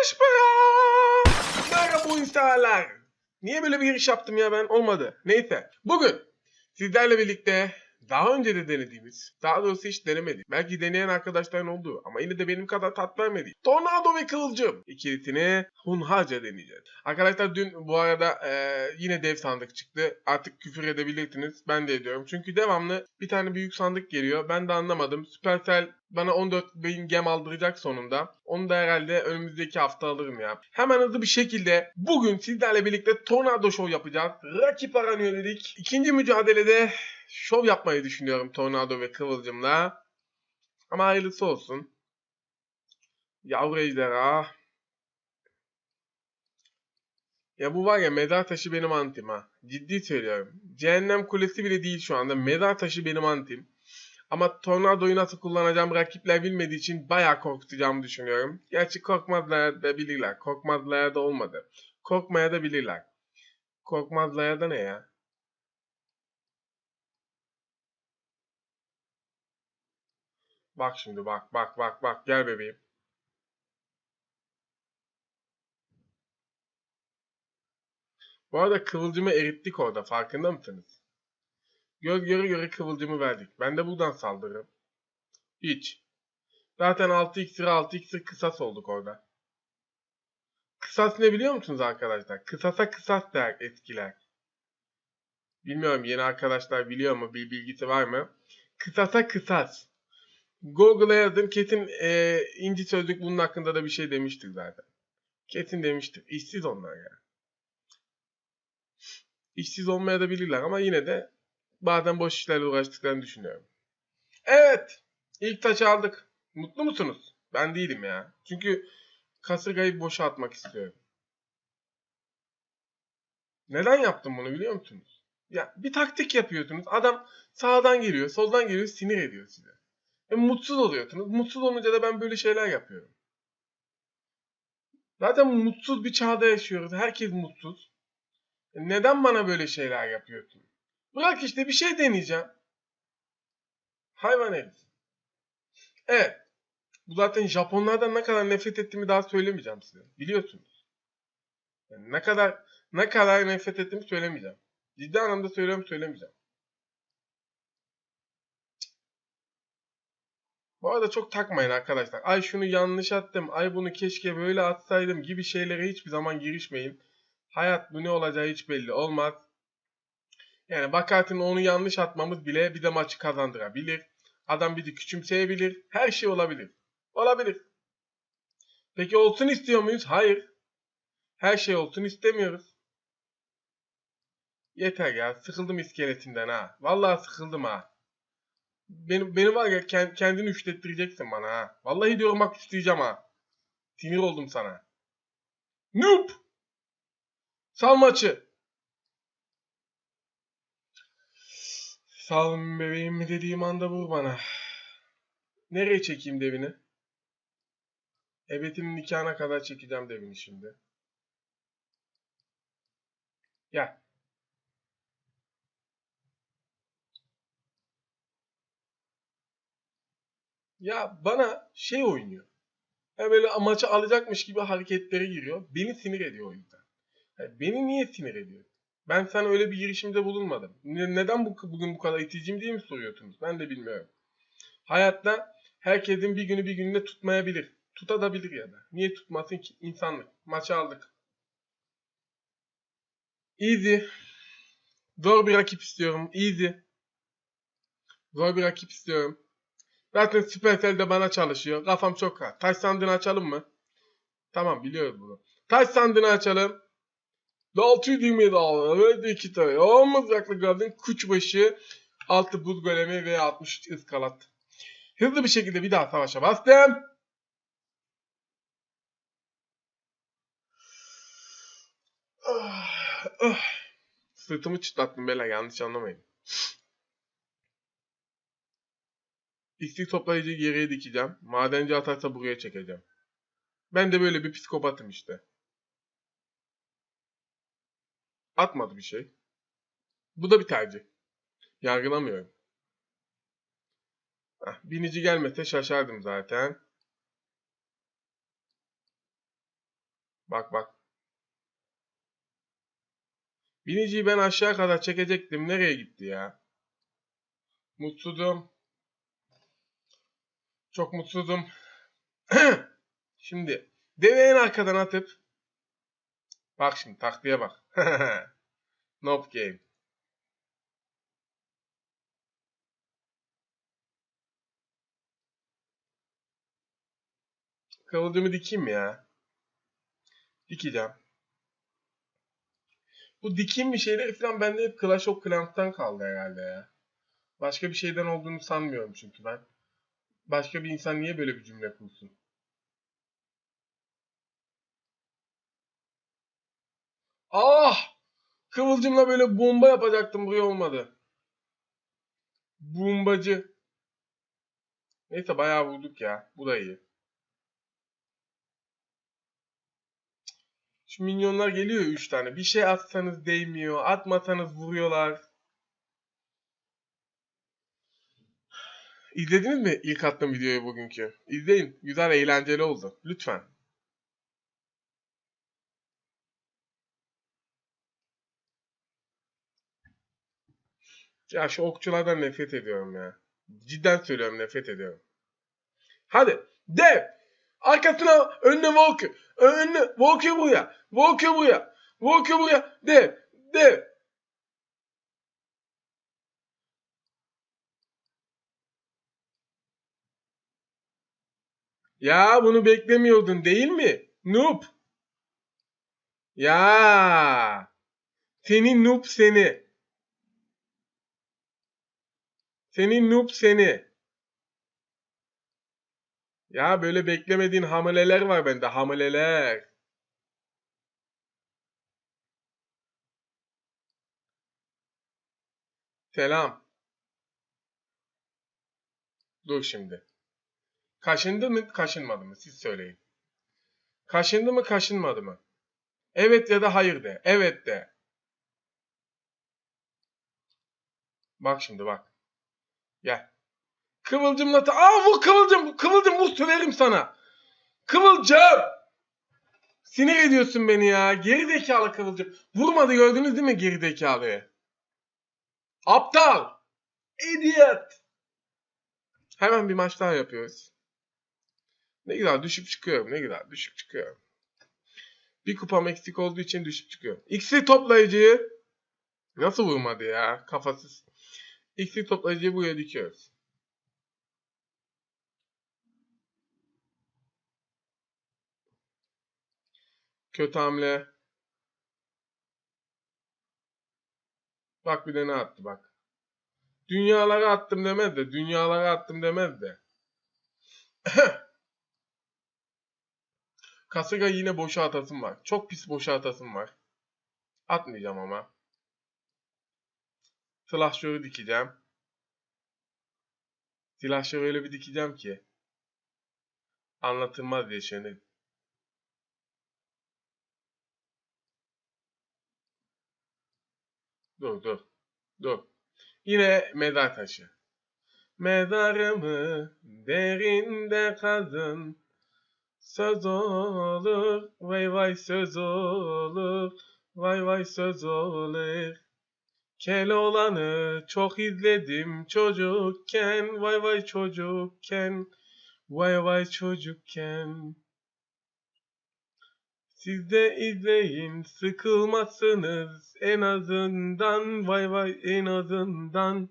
Beş para. Merhaba insanlar. Niye böyle bir giriş yaptım ya ben? Olmadı. Neyse. Bugün sizlerle birlikte daha önce de denediğimiz, daha doğrusu hiç denemedik. Belki deneyen arkadaşların oldu ama yine de benim kadar tat vermedi. Tornado ve Kıvılcım ikilisini hunharca deneyeceğiz. Arkadaşlar dün bu arada eee, yine dev sandık çıktı. Artık küfür edebilirsiniz. Ben de ediyorum. Çünkü devamlı bir tane büyük sandık geliyor. Ben de anlamadım. Supercell bana 14 bin gem aldıracak sonunda. Onu da herhalde önümüzdeki hafta alırım ya. Hemen hızlı bir şekilde bugün sizlerle birlikte Tornado Show yapacağız. Rakip aran yönelik. İkinci mücadelede şov yapmayı düşünüyorum Tornado ve Kıvılcım'la. Ama hayırlısı olsun. Yavru ejderha. Ya bu var ya mezar taşı benim antim ha. Ciddi söylüyorum. Cehennem kulesi bile değil şu anda. Mezar taşı benim antim. Ama tornadoyu nasıl kullanacağım rakipler bilmediği için bayağı korkutacağımı düşünüyorum. Gerçi korkmazlar da bilirler. Korkmazlar da olmadı. Korkmaya da bilirler. Korkmazlar da ne ya? Bak şimdi bak bak bak bak gel bebeğim. Bu arada kıvılcımı erittik orada farkında mısınız? Göz göre göre kıvılcımı verdik. Ben de buradan saldırırım. Hiç. Zaten 6 iksir 6 iksir kısas olduk orada. Kısas ne biliyor musunuz arkadaşlar? Kısasa kısas der etkiler. Bilmiyorum yeni arkadaşlar biliyor mu? Bir bilgisi var mı? Kısasa kısas. Google'a yazın kesin e, inci sözlük bunun hakkında da bir şey demiştir zaten. Kesin demiştir. İşsiz onlar ya. İşsiz olmaya da bilirler ama yine de bazen boş işlerle uğraştıklarını düşünüyorum. Evet. ilk taşı aldık. Mutlu musunuz? Ben değilim ya. Çünkü kasırgayı boşa atmak istiyorum. Neden yaptım bunu biliyor musunuz? Ya bir taktik yapıyorsunuz. Adam sağdan geliyor, soldan geliyor, sinir ediyor size. Ve mutsuz oluyorsunuz. Mutsuz olunca da ben böyle şeyler yapıyorum. Zaten mutsuz bir çağda yaşıyoruz. Herkes mutsuz. E Neden bana böyle şeyler yapıyorsun? Bırak işte bir şey deneyeceğim. Hayvan herif. Evet. Bu zaten Japonlardan ne kadar nefret ettiğimi daha söylemeyeceğim size. Biliyorsunuz. Yani ne kadar ne kadar nefret ettiğimi söylemeyeceğim. Ciddi anlamda söylüyorum söylemeyeceğim. Bu arada çok takmayın arkadaşlar. Ay şunu yanlış attım. Ay bunu keşke böyle atsaydım gibi şeylere hiçbir zaman girişmeyin. Hayat bu ne olacağı hiç belli olmaz. Yani Bakat'ın onu yanlış atmamız bile bize maçı kazandırabilir. Adam bizi küçümseyebilir. Her şey olabilir. Olabilir. Peki olsun istiyor muyuz? Hayır. Her şey olsun istemiyoruz. Yeter ya. Sıkıldım iskeletinden ha. Vallahi sıkıldım ha. Benim, beni var ya kend- kendini üşlettireceksin bana ha. Vallahi diyorum bak üşleyeceğim ha. Sinir oldum sana. Noob! Sal maçı. Sal bebeğim mi dediğim anda vur bana. Nereye çekeyim devini? Ebetinin nikahına kadar çekeceğim devini şimdi. Gel. Ya bana şey oynuyor. Ya böyle maçı alacakmış gibi hareketlere giriyor. Beni sinir ediyor o yüzden. Beni niye sinir ediyor? Ben sana öyle bir girişimde bulunmadım. Ne- neden bu, bugün bu kadar iticiyim diye mi soruyorsunuz? Ben de bilmiyorum. Hayatta herkesin bir günü bir gününe tutmayabilir. Tutabilir ya da. Niye tutmasın ki? İnsanlık. Maçı aldık. Easy. Zor bir rakip istiyorum. Easy. Zor bir rakip istiyorum. Zaten Supercell de bana çalışıyor. Kafam çok rahat. Taş sandığını açalım mı? Tamam biliyoruz bunu. Taş sandığını açalım. 620 dolar ve iki tane. O mızraklı goblin kuşbaşı 6 buz golemi ve 60 ıskalat. Hızlı bir şekilde bir daha savaşa bastım. Ah, ah. Sırtımı çıtlattım beyler yanlış anlamayın. İksir toplayıcı geriye dikeceğim. Madenci atarsa buraya çekeceğim. Ben de böyle bir psikopatım işte. Atmadı bir şey. Bu da bir tercih. Yargılamıyorum. Heh, binici gelmese şaşardım zaten. Bak bak. Biniciyi ben aşağı kadar çekecektim. Nereye gitti ya? Mutsuzum. Çok mutsuzum. şimdi devi en arkadan atıp bak şimdi taktiğe bak. Nope game. Kıvılcımı dikeyim ya? Dikeceğim. Bu dikim bir şeyler falan bende hep Clash of Clans'tan kaldı herhalde ya. Başka bir şeyden olduğunu sanmıyorum çünkü ben. Başka bir insan niye böyle bir cümle kursun? Ah! Kıvılcımla böyle bomba yapacaktım buraya olmadı. Bombacı. Neyse bayağı vurduk ya. Bu da iyi. Şu minyonlar geliyor 3 tane. Bir şey atsanız değmiyor. Atmasanız vuruyorlar. İzlediniz mi ilk attığım videoyu bugünkü? İzleyin. Güzel eğlenceli oldu. Lütfen. Ya şu okçulardan nefret ediyorum ya. Cidden söylüyorum nefret ediyorum. Hadi. Dev. Arkasına önüne Walker. Önüne Walker buraya. Walker buraya. Walker buraya. Dev. Dev. Ya bunu beklemiyordun değil mi? Noob. Ya. Senin noob seni. Senin noob seni. Ya böyle beklemediğin hamileler var bende. Hamileler. Selam. Dur şimdi. Kaşındı mı, kaşınmadı mı? Siz söyleyin. Kaşındı mı, kaşınmadı mı? Evet ya da hayır de. Evet de. Bak şimdi bak. Gel. Kıvılcımla ta... Aa vur kıvılcım. Kıvılcım vur söverim sana. Kıvılcım. Sinir ediyorsun beni ya. Geri zekalı kıvılcım. Vurmadı gördünüz değil mi geri zekalıyı? Aptal. Idiot. Hemen bir maç daha yapıyoruz. Ne güzel düşüp çıkıyorum. Ne güzel düşüp çıkıyorum. Bir kupam eksik olduğu için düşüp çıkıyorum. İksir toplayıcıyı nasıl vurmadı ya kafasız. İksir toplayıcıyı buraya dikiyoruz. Kötü hamle. Bak bir de ne attı bak. Dünyalara attım demez de. Dünyalara attım demez de. Kasırga yine boşa atasım var. Çok pis boşa atasım var. Atmayacağım ama. Silahşörü dikeceğim. Silahşörü öyle bir dikeceğim ki. Anlatılmaz yaşanır. Dur dur. Dur. Yine mezar taşı. Mezarımı derinde kazın. Söz olur, vay vay söz olur, vay vay söz olur. Keloğlan'ı çok izledim çocukken, vay vay çocukken, vay vay çocukken. Siz de izleyin sıkılmazsınız en azından vay vay en azından.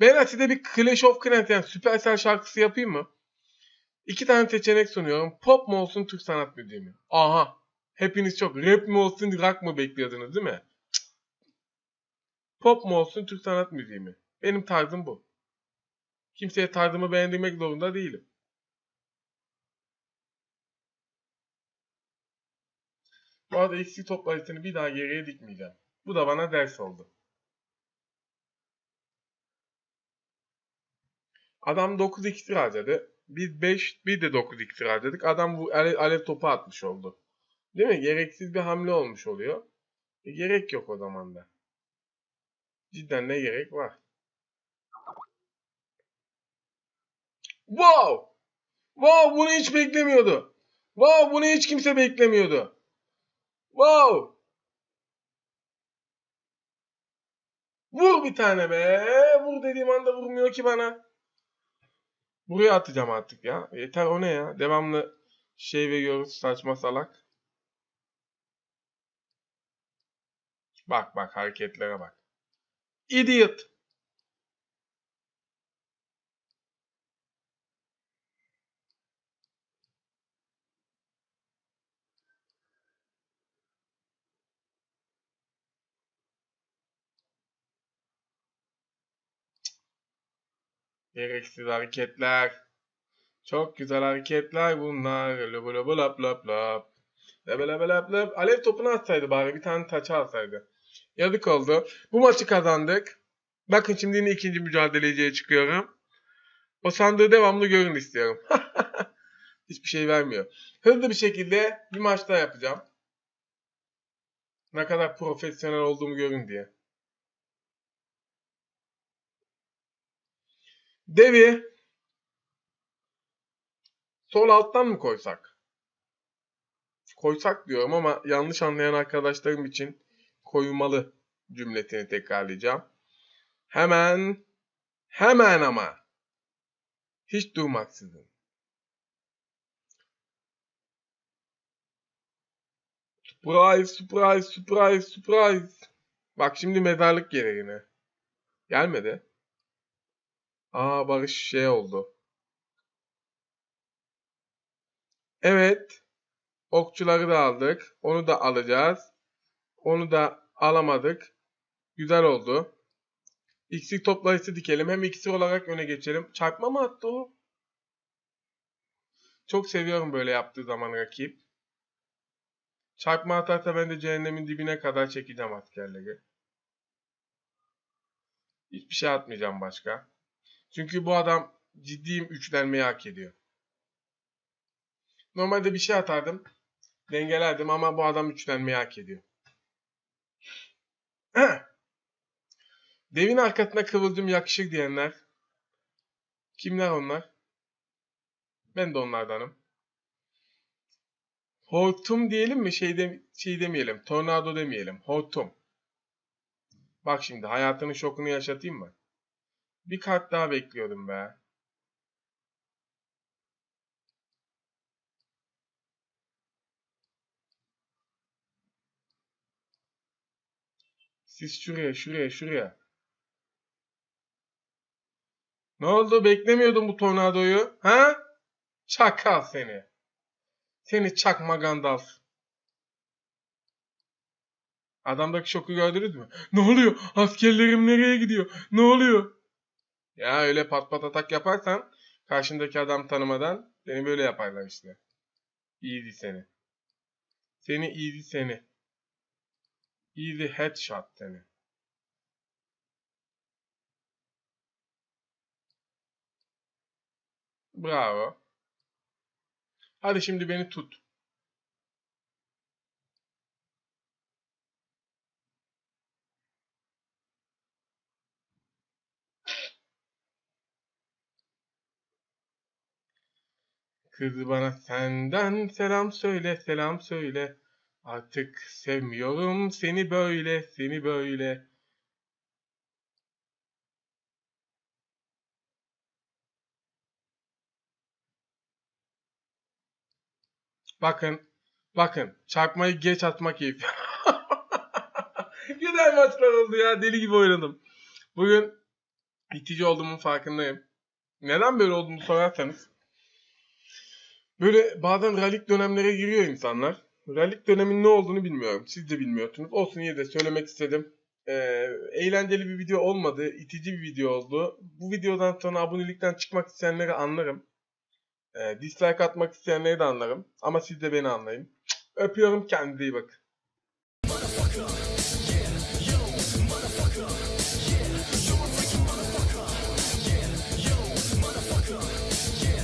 Ben size bir Clash of Clans yani Supercell şarkısı yapayım mı? İki tane seçenek sunuyorum. Pop mu olsun Türk sanat müziği mi? Aha. Hepiniz çok rap mi olsun rock mı bekliyordunuz değil mi? Pop mu olsun Türk sanat müziği mi? Benim tarzım bu. Kimseye tarzımı beğendirmek zorunda değilim. Bu arada eksik toplayıcısını bir daha geriye dikmeyeceğim. Bu da bana ders oldu. Adam 9 iksir harcadı. Biz 5 bir de 9 iksir harcadık. Adam bu alev, alev topu atmış oldu. Değil mi? Gereksiz bir hamle olmuş oluyor. E, gerek yok o zaman da. Cidden ne gerek var? Wow! Wow bunu hiç beklemiyordu. Wow bunu hiç kimse beklemiyordu. Wow. Vur bir tane be. Vur dediğim anda vurmuyor ki bana. Buraya atacağım artık ya. Yeter o ne ya? Devamlı şey veriyoruz saçma salak. Bak bak hareketlere bak. Idiot. Gereksiz hareketler. Çok güzel hareketler bunlar. Löbü löbü lap lap lap. Lebe lebe lap lap. Alev topunu atsaydı bari. Bir tane taça alsaydı. Yazık oldu. Bu maçı kazandık. Bakın şimdi yine ikinci mücadeleciye çıkıyorum. O sandığı devamlı görün istiyorum. Hiçbir şey vermiyor. Hızlı bir şekilde bir maç daha yapacağım. Ne kadar profesyonel olduğumu görün diye. Devi sol alttan mı koysak? Koysak diyorum ama yanlış anlayan arkadaşlarım için koymalı cümletini tekrarlayacağım. Hemen, hemen ama hiç durmaksızın. Surprise, surprise, surprise, surprise. Bak şimdi mezarlık gelir. Gelmedi. Aa Barış şey oldu. Evet. Okçuları da aldık. Onu da alacağız. Onu da alamadık. Güzel oldu. İksir toplayıcısı dikelim. Hem iksir olarak öne geçelim. Çarpma mı attı o? Çok seviyorum böyle yaptığı zaman rakip. Çarpma atarsa ben de cehennemin dibine kadar çekeceğim askerleri. Hiçbir şey atmayacağım başka. Çünkü bu adam ciddiyim üçlenmeyi hak ediyor. Normalde bir şey atardım. Dengelerdim ama bu adam üçlenmeyi hak ediyor. Devin arkasında kıvılcım yakışır diyenler. Kimler onlar? Ben de onlardanım. Hortum diyelim mi? Şey, de, şey demeyelim. Tornado demeyelim. Hortum. Bak şimdi hayatının şokunu yaşatayım mı? Bir kart daha bekliyordum be. Siz şuraya, şuraya, şuraya. Ne oldu? Beklemiyordun bu tornadoyu. Ha? Çakal seni. Seni çakma Gandalf. Adamdaki şoku gördünüz mü? Ne oluyor? Askerlerim nereye gidiyor? Ne oluyor? Ya öyle pat pat atak yaparsan karşındaki adam tanımadan seni böyle yaparlar işte. Easy seni. Seni easy seni. Easy headshot seni. Bravo. Hadi şimdi beni tut. Kız bana senden selam söyle, selam söyle. Artık sevmiyorum seni böyle, seni böyle. Bakın, bakın. Çarpmayı geç atma keyfi. Güzel maçlar oldu ya. Deli gibi oynadım. Bugün itici olduğumun farkındayım. Neden böyle olduğumu sorarsanız. Böyle bazen ralik dönemlere giriyor insanlar. Ralik dönemin ne olduğunu bilmiyorum. Siz de bilmiyorsunuz. Olsun yine de söylemek istedim. Ee, eğlenceli bir video olmadı. itici bir video oldu. Bu videodan sonra abonelikten çıkmak isteyenleri anlarım. Ee, dislike atmak isteyenleri de anlarım. Ama siz de beni anlayın. Öpüyorum kendinize iyi bakın.